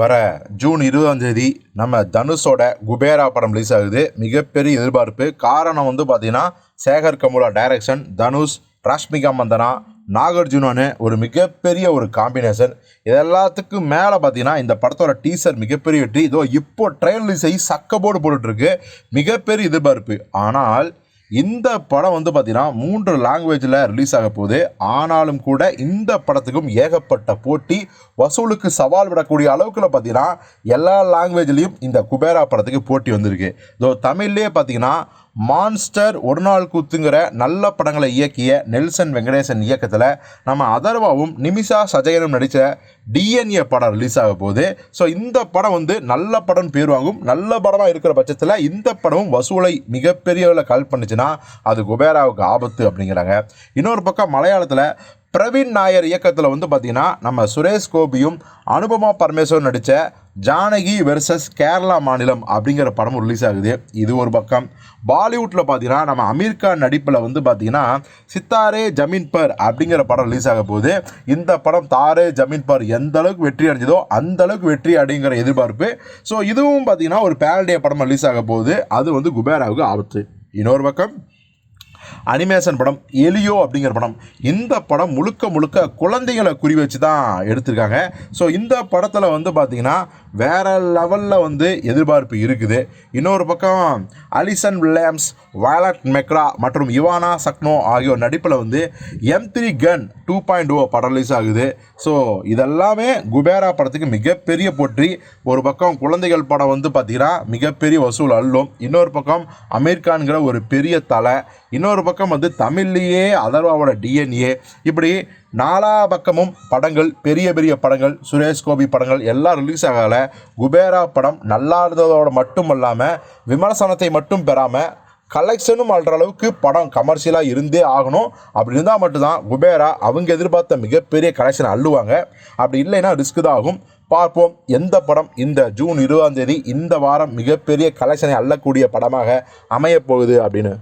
வர ஜூன் இருபதாம் தேதி நம்ம தனுஷோட குபேரா படம் ரிலீஸ் ஆகுது. மிகப்பெரிய எதிர்பார்ப்பு. காரணம் வந்து பார்த்தீங்கன்னா சேகர் கமுலா டைரக்ஷன் தனுஷ் ராஷ்மிகா மந்தனா நாகார்ஜுனானு ஒரு மிகப்பெரிய ஒரு காம்பினேஷன் இது எல்லாத்துக்கும் மேலே பார்த்தீங்கன்னா இந்த படத்தோட டீசர் மிகப்பெரிய வெற்றி. இதோ இப்போ ட்ரெயின் ரிலீஸ் ஆகி சக்கப்போடு போட்டுட்ருக்கு மிகப்பெரிய எதிர்பார்ப்பு. ஆனால் இந்த படம் வந்து பார்த்தீங்கன்னா மூன்று லாங்குவேஜில் ரிலீஸ் ஆக போகுது. ஆனாலும் கூட இந்த படத்துக்கும் ஏகப்பட்ட போட்டி வசூலுக்கு சவால் விடக்கூடிய அளவுக்குல பார்த்தீங்கன்னா எல்லா லாங்குவேஜ்லேயும் இந்த குபேரா படத்துக்கு போட்டி வந்திருக்கு. ஸோ தமிழ்லேயே பார்த்தீங்கன்னா மான்ஸ்டர் ஒரு நாள் கூத்துங்கிற நல்ல படங்களை இயக்கிய நெல்சன் வெங்கடேசன் இயக்கத்தில் நம்ம அதர்வாவும் நிமிஷா சஜயனும் நடித்த டிஎன்ஏ படம் ரிலீஸ் ஆக போகுது. ஸோ இந்த படம் வந்து நல்ல படம் பேர் வாங்கும் நல்ல படமாக இருக்கிற பட்சத்தில் இந்த படமும் வசூலை மிகப்பெரிய அளவில் கல் பண்ணுச்சுன்னா அது குபேராவுக்கு ஆபத்து அப்படிங்கிறாங்க. இன்னொரு பக்கம் மலையாளத்தில் பிரவீன் நாயர் இயக்கத்தில் வந்து பார்த்திங்கன்னா நம்ம சுரேஷ் கோபியும் அனுபமா பரமேஸ்வரன் நடித்த ஜானகி வெர்சஸ் கேரளா மாநிலம் அப்படிங்கிற படமும் ரிலீஸ் ஆகுது. இது ஒரு பக்கம். பாலிவுட்டில் பார்த்தீங்கன்னா நம்ம அமீர் கான் நடிப்பில் வந்து பார்த்தீங்கன்னா சித்தாரே ஜமீன் பர் அப்படிங்கிற படம் ரிலீஸ் ஆக போகுது. இந்த படம் தாரே ஜமீன் பர் எந்த அளவுக்கு வெற்றி அடைஞ்சதோ அந்த அளவுக்கு வெற்றி அடைங்கிற எதிர்பார்ப்பு. ஸோ இதுவும் பார்த்தீங்கன்னா ஒரு பேரடிய படம் ரிலீஸ் ஆக போகுது. அது வந்து குபேராவுக்கு ஆபத்து. இன்னொரு பக்கம் அனிமேஷன் படம் எலியோ அப்படிங்கிற படம் இந்த படம் முழுக்க முழுக்க குழந்தைகளை குறி வச்சு தான் எடுத்திருக்காங்க. ஸோ இந்த படத்தில் வந்து பார்த்திங்கன்னா வேற லெவலில் வந்து எதிர்பார்ப்பு இருக்குது. இன்னொரு பக்கம் அலிசன் வில்லியம்ஸ் வயலட் மெக்ரா மற்றும் இவானா சக்னோ ஆகியோர் நடிப்பில் வந்து M three gun two point O படம் ரிலீஸ் ஆகுது. ஸோ இதெல்லாமே குபேரா படத்துக்கு மிகப்பெரிய போற்றி. ஒரு பக்கம் குழந்தைகள் படம் வந்து பார்த்திங்கன்னா மிகப்பெரிய வசூல் அள்ளும். இன்னொரு பக்கம் அமீர்கான்கிற ஒரு பெரிய தலை. இன்னொரு பக்கம் வந்து தமிழ்லேயே அதர்வாவோட டிஎன்ஏ இப்படி நாலா பக்கமும் படங்கள் பெரிய பெரிய படங்கள் சுரேஷ் கோபி படங்கள் எல்லாம் ரிலீஸ் ஆகல. குபேரா படம் நல்லா இருந்ததோட மட்டும் இல்லாமல் விமர்சனத்தை மட்டும் பெறாமல் கலெக்ஷனும் ஆள்ற அளவுக்கு படம் கமர்ஷியலாக இருந்தே ஆகணும். அப்படி இருந்தால் மட்டும்தான் குபேரா அவங்க எதிர்பார்த்த மிகப்பெரிய கலெக்ஷன் அள்ளுவாங்க. அப்படி இல்லைன்னா ரிஸ்க் தான் ஆகும். பார்ப்போம் எந்த படம் இந்த ஜூன் இருபதாம் தேதி இந்த வாரம் மிகப்பெரிய கலெக்ஷனை அள்ளக்கூடிய படமாக அமையப் போகுது அப்படின்னு.